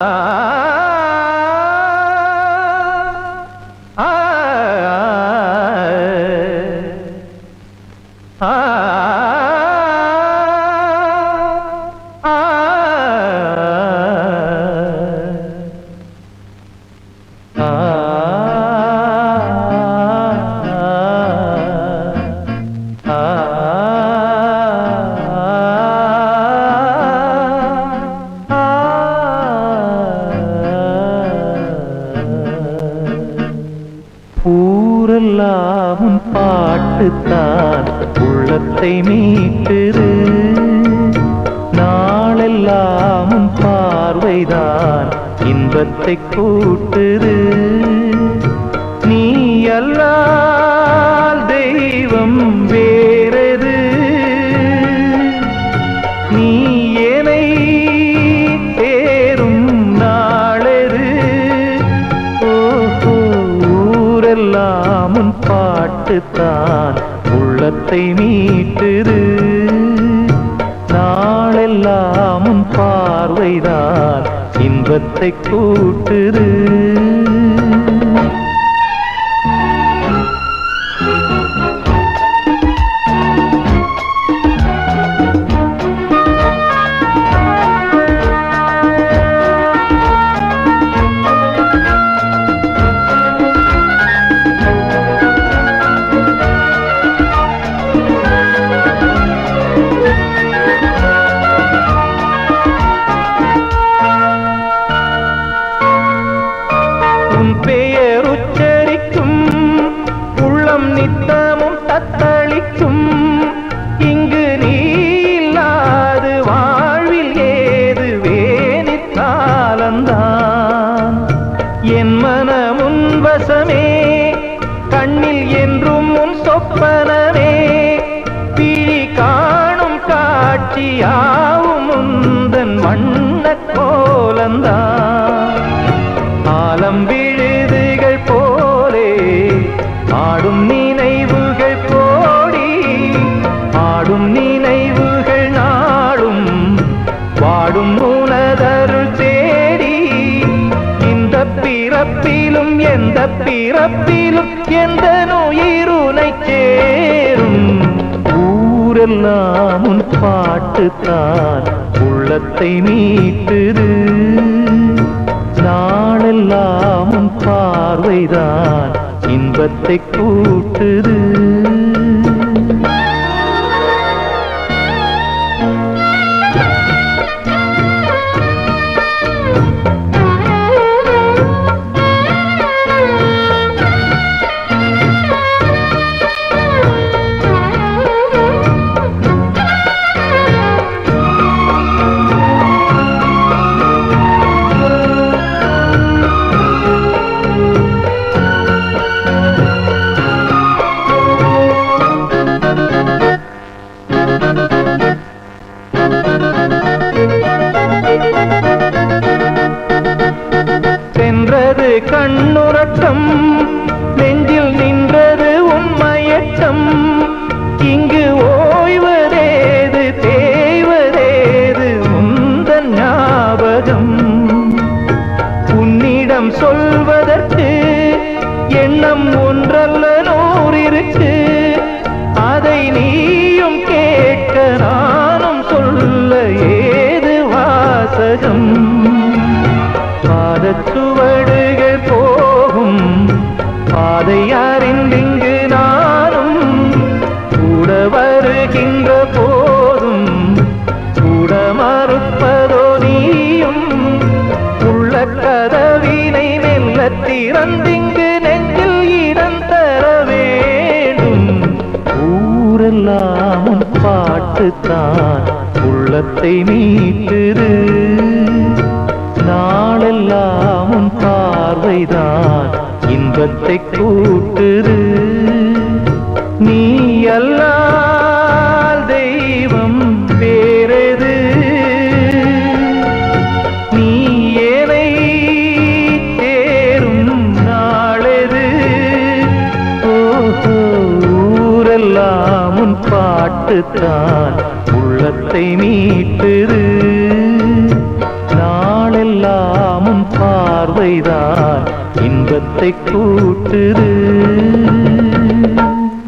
啊。ஊரெல்லாம் உன் பாட்டுத்தான். உள்ளத்தை மீட்டுரு. நாளெல்லாம் உன் பார்வைதான். இன்பத்தை கூட்டுரு. உள்ளத்தை மீட்டுது. நாளெல்லாம் பார்வைதான் இன்பத்தை கூட்டுது. நித்தமும் தத்தளிக்கும் இங்கு நீ இல்லாது வாழ்வில் ஏது வேணித்தாலந்தான் என் மனமுன் வசமே கண்ணில் என்றும் முன் சொப்பனமே பிழி காணும் காட்சியாவும் முந்தன் வண்ண கோலந்தான். பிறப்பிலும் எந்த நோயிருனை சேரும்? ஊரெல்லாம் உன் பாட்டுத்தான் உள்ளத்தை மீட்டுது நாளெல்லாம் உன் பார்வைதான் இன்பத்தை கூட்டுது. కన్నురట్టం பாட்டுத்தான் உள்ளத்தை மீட்டுது. நாளெல்லாம் உன் பார்வைதான் இன்பத்தை கூட்டு பார்த்துத்தான் உள்ளத்தை மீட்டுது நாளெல்லாமும் பார்வைதான் இன்பத்தை கூட்டுது.